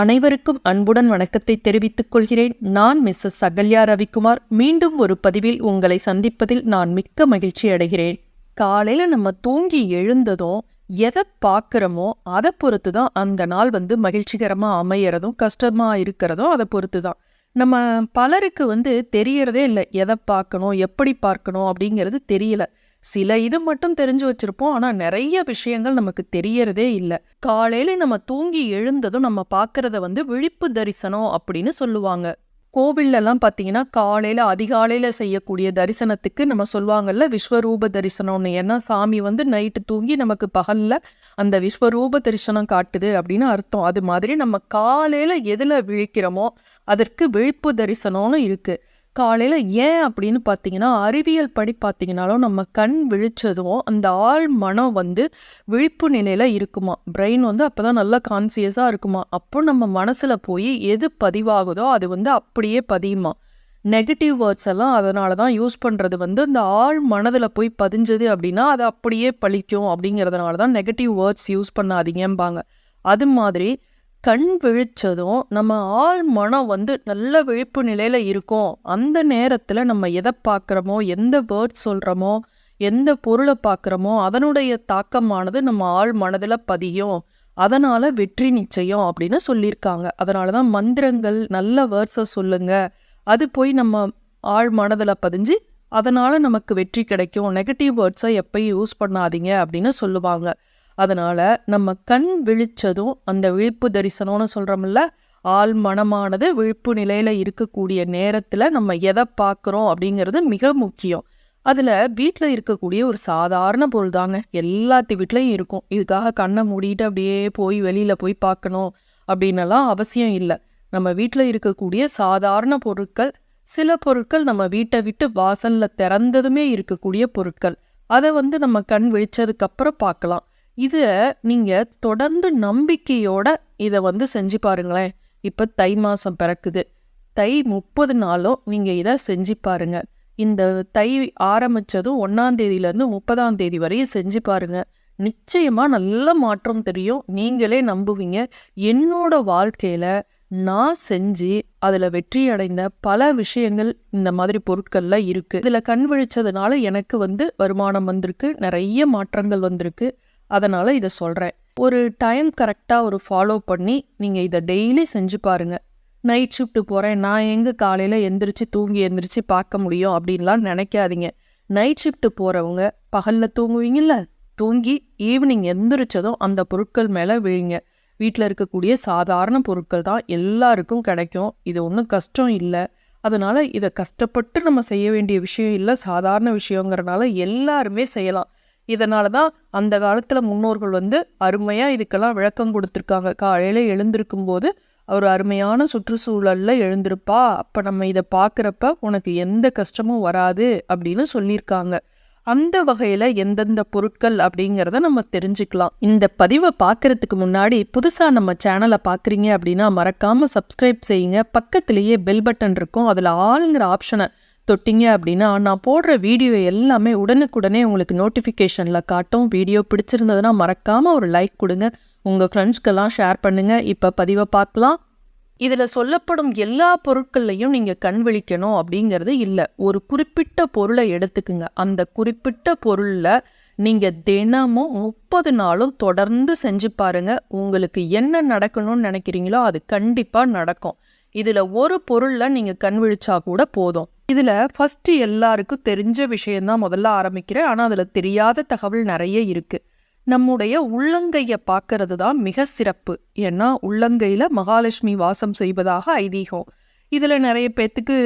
அனைவருக்கும் அன்புடன் வணக்கத்தை தெரிவித்துக் கொள்கிறேன். நான் மிஸ்ஸஸ் சகல்யா ரவிக்குமார். மீண்டும் ஒரு பதிவில் உங்களை சந்திப்பதில் நான் மிக்க மகிழ்ச்சி அடைகிறேன். காலையில் நம்ம தூங்கி எழுந்ததும் எதை பார்க்குறோமோ அதை பொறுத்து தான் அந்த நாள் வந்து மகிழ்ச்சிகரமாக அமையறதும் கஷ்டமாக இருக்கிறதும் அதை பொறுத்து தான் நம்ம பலருக்கு வந்து தெரியறதே இல்லை. எதை பார்க்கணும் எப்படி பார்க்கணும் அப்படிங்கிறது தெரியல. சில இது மட்டும் தெரிஞ்சு வச்சிருப்போம். ஆனால் நிறைய விஷயங்கள் நமக்கு தெரியறதே இல்லை. காலையில நம்ம தூங்கி எழுந்ததும் நம்ம பார்க்கறத வந்து விழிப்பு தரிசனம் அப்படின்னு சொல்லுவாங்க. கோவில்லலாம் பார்த்தீங்கன்னா காலையில் அதிகாலையில் செய்யக்கூடிய தரிசனத்துக்கு நம்ம சொல்லுவாங்கல்ல விஸ்வரூப தரிசனம்னு. ஏன்னா சாமி வந்து நைட்டு தூங்கி நமக்கு பகலில் அந்த விஸ்வரூப தரிசனம் காட்டுது அப்படின்னு அர்த்தம். அது மாதிரி நம்ம காலையில் எதில் விழிக்கிறோமோ அதற்கு விழிப்பு தரிசனம்னு இருக்குது காலையில் ஏன் அப்படின்னு பார்த்தீங்கன்னா அறிவியல் படி பார்த்தீங்கனாலும் நம்ம கண் விழிச்சதும் அந்த ஆள் மனம் வந்து விழிப்பு நிலையில் இருக்குமா? பிரெயின் வந்து அப்போ தான் நல்லா கான்சியஸாக இருக்குமா? அப்போ நம்ம மனசில் போய் எது பதிவாகுதோ அது வந்து அப்படியே பதியுமா? நெகட்டிவ் வேர்ட்ஸ் எல்லாம் அதனால தான் யூஸ் பண்ணுறது வந்து அந்த ஆள் மனதில் போய் பதிஞ்சது அப்படின்னா அது அப்படியே பழிக்கும் அப்படிங்கிறதுனால தான் நெகட்டிவ் வேர்ட்ஸ் யூஸ் பண்ணாதீங்கம்பாங்க. அது மாதிரி கண் விழிச்சதும் நம்ம ஆள் மனம் வந்து நல்ல விழிப்பு நிலையில் இருக்கும். அந்த நேரத்தில் நம்ம எதை பார்க்குறோமோ எந்த வேர்ட் சொல்கிறோமோ எந்த பொருளை பார்க்குறோமோ அதனுடைய தாக்கமானது நம்ம ஆள் மனதில் பதியும். அதனால் வெற்றி நிச்சயம் அப்படின்னு சொல்லியிருக்காங்க. அதனால தான் மந்திரங்கள் நல்ல வேர்ட்ஸை சொல்லுங்கள் அது போய் நம்ம ஆள் மனதில் பதிஞ்சு அதனால் நமக்கு வெற்றி கிடைக்கும். நெகட்டிவ் வேர்ட்ஸை எப்போயும் யூஸ் பண்ணாதீங்க அப்படின்னு சொல்லுவாங்க. அதனால் நம்ம கண் விழிச்சதும் அந்த விழிப்பு தரிசனம்னு சொல்கிறோம்ல ஆள் மனமானது விழிப்பு நிலையில் இருக்கக்கூடிய நேரத்தில் நம்ம எதை பார்க்குறோம் அப்படிங்கிறது மிக முக்கியம். அதில் வீட்டில் இருக்கக்கூடிய ஒரு சாதாரண பொருள் தாங்க. எல்லாத்து வீட்லேயும் இருக்கும். இதுக்காக கண்ணை மூடிட்டு அப்படியே போய் வெளியில் போய் பார்க்கணும் அப்படின்னலாம் அவசியம் இல்லை. நம்ம வீட்டில் இருக்கக்கூடிய சாதாரண பொருட்கள் சில பொருட்கள் நம்ம வீட்டை விட்டு வாசலில் திறந்ததுமே இருக்கக்கூடிய பொருட்கள். அதை வந்து நம்ம கண் விழிச்சதுக்கப்புறம் பார்க்கலாம். இதை நீங்கள் தொடர்ந்து நம்பிக்கையோட இதை வந்து செஞ்சு பாருங்களேன். இப்போ தை மாதம் பிறக்குது. தை முப்பது நாளும் நீங்கள் இதை செஞ்சு பாருங்க. இந்த தை ஆரம்பித்ததும் ஒன்றாந்தேதியிலேருந்து முப்பதாம் தேதி வரையும் செஞ்சு பாருங்க. நிச்சயமாக நல்ல மாற்றம் தெரியும். நீங்களே நம்புவீங்க. என்னோட வாழ்க்கையில் நான் செஞ்சு அதில் வெற்றி அடைந்த பல விஷயங்கள் இந்த மாதிரி பொருட்களில் இருக்குது இதில் கண் விழிச்சதுனால எனக்கு வந்து வருமானம் வந்திருக்கு. நிறைய மாற்றங்கள் வந்திருக்கு. அதனால் இதை சொல்கிறேன் ஒரு டைம் கரெக்டாக ஒரு ஃபாலோ பண்ணி நீங்கள் இதை டெய்லி செஞ்சு பாருங்கள் நைட் ஷிஃப்ட்டு போகிறேன் நான் எங்கே காலையில் எந்திரிச்சு தூங்கி எந்திரிச்சு பார்க்க முடியும் அப்படின்லாம் நினைக்காதீங்க. நைட் ஷிஃப்ட்டு போகிறவங்க பகலில் தூங்குவீங்கல்ல தூங்கி ஈவினிங் எந்திரிச்சதும் அந்த பொருட்கள் மேலே விழுங்க. வீட்டில் இருக்கக்கூடிய சாதாரண பொருட்கள் தான் எல்லாருக்கும் கிடைக்கும். இது ஒன்றும் கஷ்டம் இல்லை. அதனால் இதை கஷ்டப்பட்டு நம்ம செய்ய வேண்டிய விஷயம் இல்லை சாதாரண விஷயங்கிறனால எல்லாருமே செய்யலாம். இதனால தான் அந்த காலத்தில் முன்னோர்கள் வந்து அருமையாக இதுக்கெல்லாம் விளக்கம் கொடுத்துருக்காங்க. காலையில் எழுந்திருக்கும் போது ஒரு அருமையான சுற்றுச்சூழலில் எழுந்திருப்பா. அப்போ நம்ம இதை பார்க்குறப்ப உனக்கு எந்த கஷ்டமும் வராது அப்படின்னு சொல்லியிருக்காங்க. அந்த வகையில் எந்தெந்த பொருட்கள் அப்படிங்கிறத நம்ம தெரிஞ்சுக்கலாம். இந்த பதிவை பார்க்கறதுக்கு முன்னாடி புதுசாக நம்ம சேனலை பார்க்குறீங்க அப்படின்னா மறக்காமல் சப்ஸ்கிரைப் செய்யுங்க. பக்கத்துலேயே பெல் பட்டன் இருக்கும். அதில் ஆளுங்கிற ஆப்ஷனை தொட்டிங்க அப்படின்னா நான் போடுற வீடியோ எல்லாமே உடனுக்குடனே உங்களுக்கு நோட்டிஃபிகேஷனில் காட்டும். வீடியோ பிடிச்சிருந்ததுன்னா மறக்காமல் ஒரு லைக் கொடுங்க. உங்கள் ஃப்ரெண்ட்ஸ்க்கெல்லாம் ஷேர் பண்ணுங்கள் இப்போ பதிவை பார்க்கலாம். இதில் சொல்லப்படும் எல்லா பொருட்கள்லையும் நீங்கள் கண் விழிக்கணும் அப்படிங்கிறது இல்லை. ஒரு குறிப்பிட்ட பொருளை எடுத்துக்குங்க. அந்த குறிப்பிட்ட பொருளில் நீங்கள் தினமும் முப்பது நாளும் தொடர்ந்து செஞ்சு பாருங்கள் உங்களுக்கு என்ன நடக்கணும்னு நினைக்கிறீங்களோ அது கண்டிப்பாக நடக்கும். இதில் ஒரு பொருளில் நீங்கள் கண் விழிச்சா கூட போதும். இதில் ஃபஸ்ட்டு எல்லாருக்கும் தெரிஞ்ச விஷயந்தான் முதல்ல ஆரம்பிக்கிறேன். ஆனால் அதில் தெரியாத தகவல் நிறைய இருக்குது நம்முடைய உள்ளங்கையை பார்க்கறது தான் மிக சிறப்பு. ஏன்னா உள்ளங்கையில் மகாலட்சுமி வாசம் செய்வதாக ஐதீகம். இதில் நிறைய பேர்த்துக்கு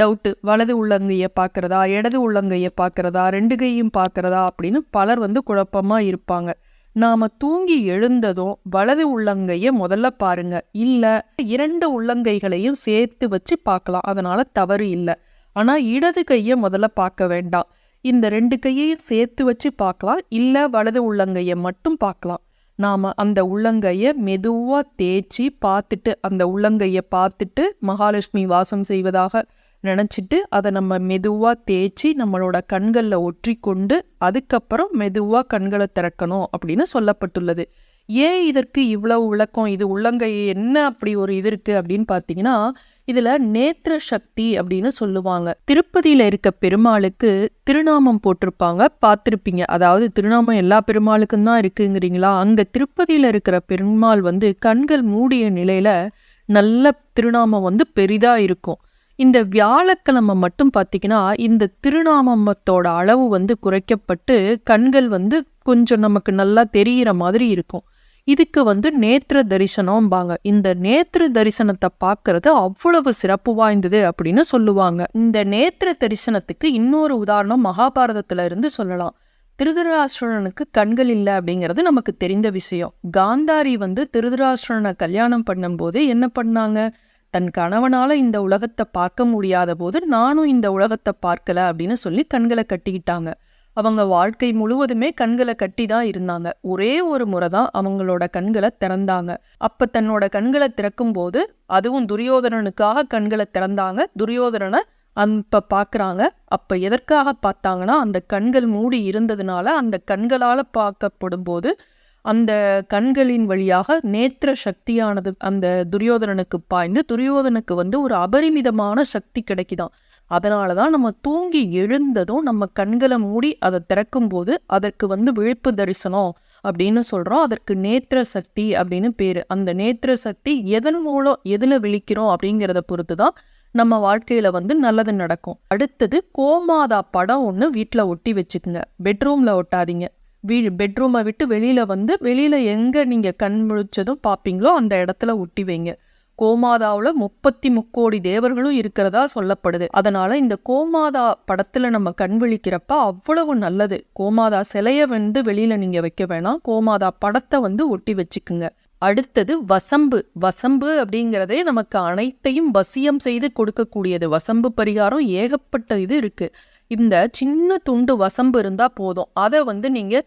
டவுட்டு வலது உள்ளங்கையை பார்க்குறதா இடது உள்ளங்கையை பார்க்குறதா ரெண்டு கையும் பார்க்குறதா அப்படின்னு பலர் வந்து குழப்பமாக இருப்பாங்க. நாம் தூங்கி எழுந்ததும் வலது உள்ளங்கையை முதல்ல பாருங்க. இல்லை இரண்டு உள்ளங்கைகளையும் சேர்த்து வச்சு பார்க்கலாம். அதனால தவறு இல்லை. ஆனால் இடது கையை முதல்ல பார்க்க வேண்டாம். இந்த ரெண்டு கையையும் சேர்த்து வச்சு பார்க்கலாம். இல்லை வலது உள்ளங்கையை மட்டும் பார்க்கலாம். நாம் அந்த உள்ளங்கையை மெதுவாக தேய்ச்சி பார்த்துட்டு அந்த உள்ளங்கையை பார்த்துட்டு மகாலட்சுமி வாசம் செய்வதாக நினச்சிட்டு அதை நம்ம மெதுவாக தேய்ச்சி நம்மளோட கண்களில் ஒற்றி கொண்டு அதுக்கப்புறம் மெதுவாக கண்களை திறக்கணும் அப்படின்னு சொல்லப்பட்டுள்ளது. ஏன் இதற்கு இவ்வளவு விளக்கம்? இது உள்ளங்கை என்ன அப்படி ஒரு இது இருக்குது அப்படின்னு பார்த்தீங்கன்னா இதில் நேத்திர சக்தி அப்படின்னு சொல்லுவாங்க. திருப்பதியில் இருக்க பெருமாளுக்கு திருநாமம் போட்டிருப்பாங்க. பார்த்துருப்பீங்க. அதாவது திருநாமம் எல்லா பெருமாளுக்கும் தான் இருக்குங்கிறீங்களா? அங்கே திருப்பதியில் இருக்கிற பெருமாள் வந்து கண்கள் மூடிய நிலையில் நல்ல திருநாமம் வந்து பெரிதாக இருக்கும். இந்த வியாழக்கிழமை மட்டும் பார்த்தீங்கன்னா இந்த திருநாமத்தோட அளவு வந்து குறைக்கப்பட்டு கண்கள் வந்து கொஞ்சம் நமக்கு நல்லா தெரிகிற மாதிரி இருக்கும். இதுக்கு வந்து நேத்திர தரிசனம்பாங்க. இந்த நேத்திர தரிசனத்தை பார்க்கறது அவ்வளவு சிறப்பு வாய்ந்தது அப்படின்னு சொல்லுவாங்க. இந்த நேத்திர தரிசனத்துக்கு இன்னொரு உதாரணம் மகாபாரதத்துல இருந்து சொல்லலாம். திருதராஷ்டிரனுக்கு கண்கள் இல்லை அப்படிங்கிறது நமக்கு தெரிந்த விஷயம். காந்தாரி வந்து திருதராஷ்டிரனை கல்யாணம் பண்ணும்போது என்ன பண்ணாங்க? தன் கணவனால் இந்த உலகத்தை பார்க்க முடியாத போது நானும் இந்த உலகத்தை பார்க்கல அப்படின்னு சொல்லி கண்களை கட்டிக்கிட்டாங்க. அவங்க வாழ்க்கை முழுவதுமே கண்களை கட்டி தான் இருந்தாங்க. ஒரே ஒரு முறை தான் அவங்களோட கண்களை திறந்தாங்க. அப்போ தன்னோட கண்களை திறக்கும் போது அதுவும் துரியோதனனுக்காக கண்களை திறந்தாங்க. துரியோதனனை அப்போ பார்க்குறாங்க அப்போ எதற்காக பார்த்தாங்கன்னா அந்த கண்கள் மூடி இருந்ததுனால அந்த கண்களால் பார்க்கப்படும் போது அந்த கண்களின் வழியாக நேத்திர சக்தியானது அந்த துரியோதனனுக்கு பாய்ந்து துரியோதனுக்கு வந்து ஒரு அபரிமிதமான சக்தி கிடைக்குதான். அதனால தான் நம்ம தூங்கி எழுந்ததும் நம்ம கண்களை மூடி அதை திறக்கும் போது அதற்கு வந்து விழிப்பு தரிசனம் அப்படின்னு சொல்கிறோம் அதற்கு நேத்திர சக்தி அப்படின்னு பேர். அந்த நேத்திர சக்தி எதன் மூலம் எதில் விழிக்கிறோம் அப்படிங்கிறத பொறுத்து தான் நம்ம வாழ்க்கையில் வந்து நல்லது நடக்கும். அடுத்தது கோமாதா படம் ஒன்று வீட்டில் ஒட்டி வச்சுக்குங்க. பெட்ரூமில் ஒட்டாதீங்க. வீ பெட்ரூமை விட்டு வெளியில் வந்து வெளியில் எங்கே நீங்கள் கண் முழிச்சதும் பார்ப்பீங்களோ அந்த இடத்துல ஒட்டி வைங்க. கோமாதாவில் முப்பத்தி முக்கோடி தேவர்களும் இருக்கிறதா சொல்லப்படுது. அதனால இந்த கோமாதா படத்தில் நம்ம கண் விழிக்கிறப்ப அவ்வளவு நல்லது. கோமாதா சிலையை வந்து வெளியில் நீங்கள் வைக்க வேணாம். கோமாதா படத்தை வந்து ஒட்டி வச்சுக்குங்க. அடுத்தது வசம்பு. வசம்பு அப்படிங்கிறதே நமக்கு அனைத்தையும் வசியம் செய்து கொடுக்கக்கூடியது. வசம்பு பரிகாரம் ஏகப்பட்ட இது இருக்குது இந்த சின்ன துண்டு வசம்பு இருந்தால் போதும். அதை வந்து நீங்கள்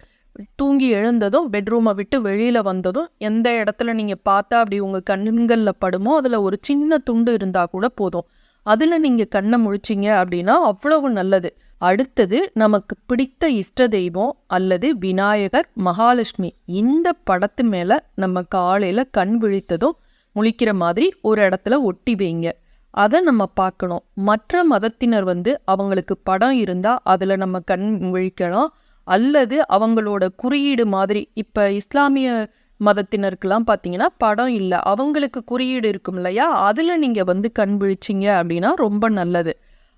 தூங்கி எழுந்ததும் பெட்ரூமை விட்டு வெளியில் வந்ததும் எந்த இடத்துல நீங்கள் பார்த்தா அப்படி உங்கள் கண்ணுங்களில் படுமோ அதில் ஒரு சின்ன துண்டு இருந்தால் கூட போதும். அதில் நீங்கள் கண்ணை முழிச்சிங்க அப்படின்னா அவ்வளவு நல்லது. அடுத்தது நமக்கு பிடித்த இஷ்ட தெய்வம் அல்லது விநாயகர் மகாலட்சுமி. இந்த படத்து மேலே நம்ம காலையில் கண் விழித்ததும் முழிக்கிற மாதிரி ஒரு இடத்துல ஒட்டி வைங்க. அதை நம்ம பார்க்கணும். மற்ற மதத்தினர் வந்து அவங்களுக்கு படம் இருந்தால் அதில் நம்ம கண் விழிக்கலாம். அல்லது அவங்களோட குறியீடு மாதிரி இப்போ இஸ்லாமிய மதத்தினருக்கெல்லாம் பார்த்தீங்கன்னா படம் இல்லை. அவங்களுக்கு குறியீடு இருக்கும் இல்லையா? அதில் நீங்கள் வந்து கண் விழிச்சிங்க அப்படின்னா ரொம்ப நல்லது.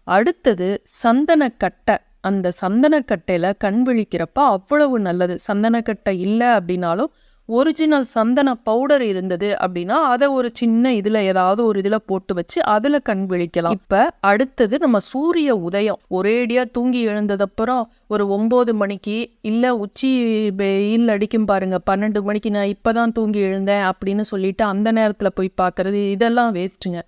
அடுத்தது சந்தனக்கட்டை. அந்த சந்தனக்கட்டையில் கண் விழிக்கிறப்ப அவ்வளவு நல்லது. சந்தனக்கட்டை இல்லை அப்படின்னாலும் ஒரிஜினல் சந்தன பவுடர் இருந்தது அப்படின்னா அதை ஒரு சின்ன இதில் ஏதாவது ஒரு இதில் போட்டு வச்சு அதில் கண் விழிக்கலாம். இப்போ அடுத்தது நம்ம சூரிய உதயம். ஒரேடியாக தூங்கி எழுந்ததப்புறம் ஒரு ஒம்பது மணிக்கு இல்லை உச்சி வெயில் அடிக்கும் பாருங்க பன்னெண்டு மணிக்கு நான் இப்போ தான் தூங்கி எழுந்தேன் அப்படின்னு சொல்லிட்டு அந்த நேரத்தில் போய் பார்க்கறது இதெல்லாம் வேஸ்ட்டுங்க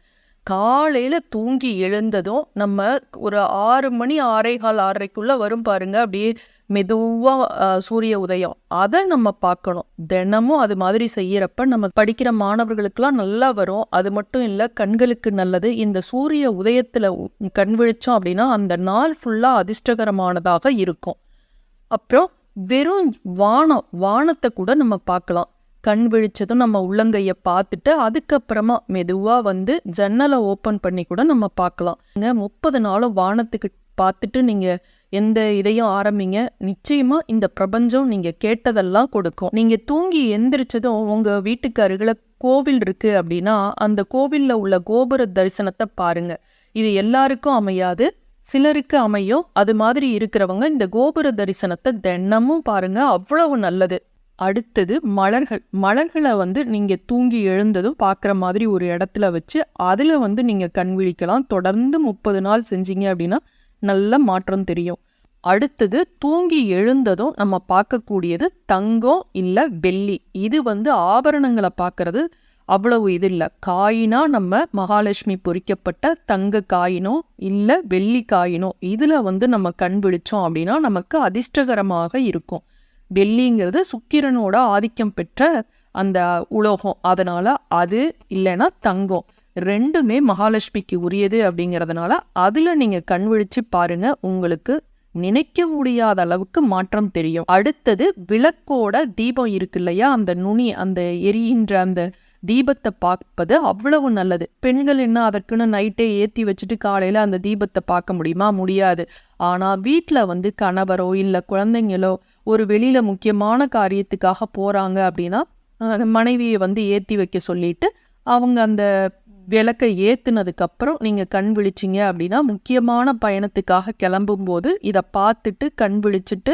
காலையில் தூங்கி எழுந்ததும் நம்ம ஒரு ஆறு மணி ஆறே கால் ஆறரைக்குள்ளே வரும் பாருங்க. அப்படியே மெதுவாக சூரிய உதயம். அதை நம்ம பார்க்கணும். தினமும் அது மாதிரி செய்கிறப்ப நம்ம படிக்கிற மாணவர்களுக்கெல்லாம் நல்லா வரும். அது மட்டும் இல்லை கண்களுக்கு நல்லது. இந்த சூரிய உதயத்தில் கண் விழிச்சோம் அப்படின்னா அந்த நாள் ஃபுல்லாக அதிர்ஷ்டகரமானதாக இருக்கும். அப்புறம் வெறும் வானம் வானத்தை கூட நம்ம பார்க்கலாம். கண் விழிச்சதும் நம்ம உள்ளங்கையை பார்த்துட்டு அதுக்கப்புறமா மெதுவாக வந்து ஜன்னலை ஓப்பன் பண்ணி கூட நம்ம பார்க்கலாம். நீங்கள் முப்பது நாளும் வானத்துக்கு பார்த்துட்டு நீங்கள் எந்த இதையும் ஆரம்பிங்க நிச்சயமா இந்த பிரபஞ்சம் நீங்க கேட்டதெல்லாம் கொடுக்கும். நீங்க தூங்கி எந்திரிச்சதும் உங்க வீட்டுக்கு அருகில கோவில் இருக்கு அப்படின்னா அந்த கோவில்ல உள்ள கோபுர தரிசனத்தை பாருங்க. இது எல்லாருக்கும் அமையாது சிலருக்கு அமையும். அது மாதிரி இருக்கிறவங்க இந்த கோபுர தரிசனத்தை தினமும் பாருங்க அவ்வளவு நல்லது. அடுத்தது மலர்கள் மலர்களை வந்து நீங்கள் தூங்கி எழுந்ததும் பார்க்குற மாதிரி ஒரு இடத்துல வச்சு அதில் வந்து நீங்கள் கண் விழிக்கலாம். தொடர்ந்து முப்பது நாள் செஞ்சீங்க அப்படின்னா நல்ல மாற்றம் தெரியும். அடுத்தது தூங்கி எழுந்ததும் நம்ம பார்க்கக்கூடியது தங்கம் இல்லை வெள்ளி. இது வந்து ஆபரணங்களை பார்க்கறது அவ்வளவு இது இல்லை. காயினா நம்ம மகாலட்சுமி பொறிக்கப்பட்ட தங்க காயினோ இல்லை வெள்ளி காயினோ இதில் வந்து நம்ம கண் விழிச்சோம் அப்படின்னா நமக்கு அதிர்ஷ்டகரமாக இருக்கும். டெல்லிங்கிறது சுக்கிரனோட ஆதிக்கம் பெற்ற அந்த உலோகம். அதனால் அது இல்லைன்னா தங்கம். ரெண்டுமே மகாலட்சுமிக்கு உரியது அப்படிங்கிறதுனால அதில் நீங்கள் கண் விழிச்சு பாருங்கள் உங்களுக்கு நினைக்க முடியாத அளவுக்கு மாற்றம் தெரியும். அடுத்தது விளக்கோட தீபம் இருக்கு இல்லையா? அந்த நுனி அந்த எரிகின்ற அந்த தீபத்தை பார்ப்பது அவ்வளவு நல்லது. பெண்கள் என்ன அதற்குன்னு நைட்டே ஏற்றி வச்சுட்டு காலையில் அந்த தீபத்தை பார்க்க முடியுமா? முடியாது. ஆனால் வீட்டில் வந்து கணவரோ இல்லை குழந்தைங்களோ ஒரு வெளியில் முக்கியமான காரியத்துக்காக போகிறாங்க அப்படின்னா மனைவியை வந்து ஏற்றி வைக்க சொல்லிட்டு அவங்க அந்த விளக்கை ஏற்றுனதுக்கப்புறம் நீங்கள் கண் விழிச்சிங்க அப்படின்னா முக்கியமான பயணத்துக்காக கிளம்பும்போது இதை பார்த்துட்டு கண் விழிச்சிட்டு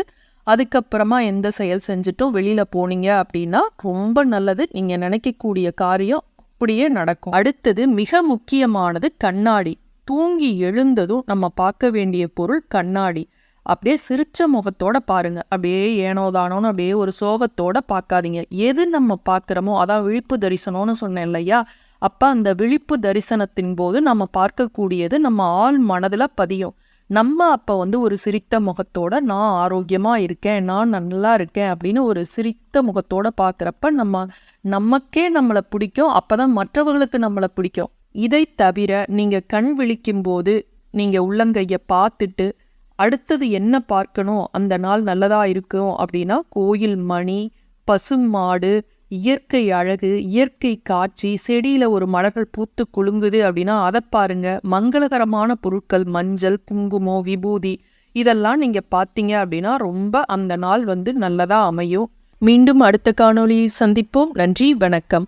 அதுக்கப்புறமா எந்த செயல் செஞ்சுட்டும் வெளியில் போனீங்க அப்படின்னா ரொம்ப நல்லது. நீங்கள் நினைக்கக்கூடிய காரியம் அப்படியே நடக்கும். அடுத்தது மிக முக்கியமானது கண்ணாடி. தூங்கி எழுந்ததும் நம்ம பார்க்க வேண்டிய பொருள் கண்ணாடி. அப்படியே சிரிச்ச முகத்தோட பாருங்க. அப்படியே ஏனோதானோன்னு அப்படியே ஒரு சோகத்தோட பார்க்காதீங்க. எது நம்ம பார்க்குறோமோ அதான் விழிப்பு தரிசனம்னு சொன்னேன் இல்லையா? அப்போ அந்த விழிப்பு தரிசனத்தின் போது நம்ம பார்க்கக்கூடியது நம்ம ஆள் மனதில் பதியும். நம்ம அப்போ வந்து ஒரு சிரித்த முகத்தோட நான் ஆரோக்கியமாக இருக்கேன் நான் நல்லா இருக்கேன் அப்படின்னு ஒரு சிரித்த முகத்தோட பார்க்குறப்ப நம்ம நமக்கே நம்மளை பிடிக்கும் அப்போ தான் மற்றவர்களுக்கு நம்மளை பிடிக்கும். இதை தவிர நீங்கள் கண் விழிக்கும்போது நீங்கள் உள்ளங்கையை பார்த்துட்டு அடுத்தது என்ன பார்க்கணும்? அந்த நாள் நல்லதாக இருக்கும் அப்படின்னா கோயில் மணி பசுமாடு இயற்கை அழகு இயற்கை காட்சி செடியில் ஒரு மலர்கள் பூத்து குலுங்குது அப்படின்னா அதை பாருங்க. மங்களகரமான பொருட்கள் மஞ்சள் குங்குமம் விபூதி இதெல்லாம் நீங்கள் பார்த்தீங்க அப்படின்னா ரொம்ப அந்த நாள் வந்து நல்லதாக அமையும். மீண்டும் அடுத்த காணொளியை சந்திப்போம். நன்றி வணக்கம்.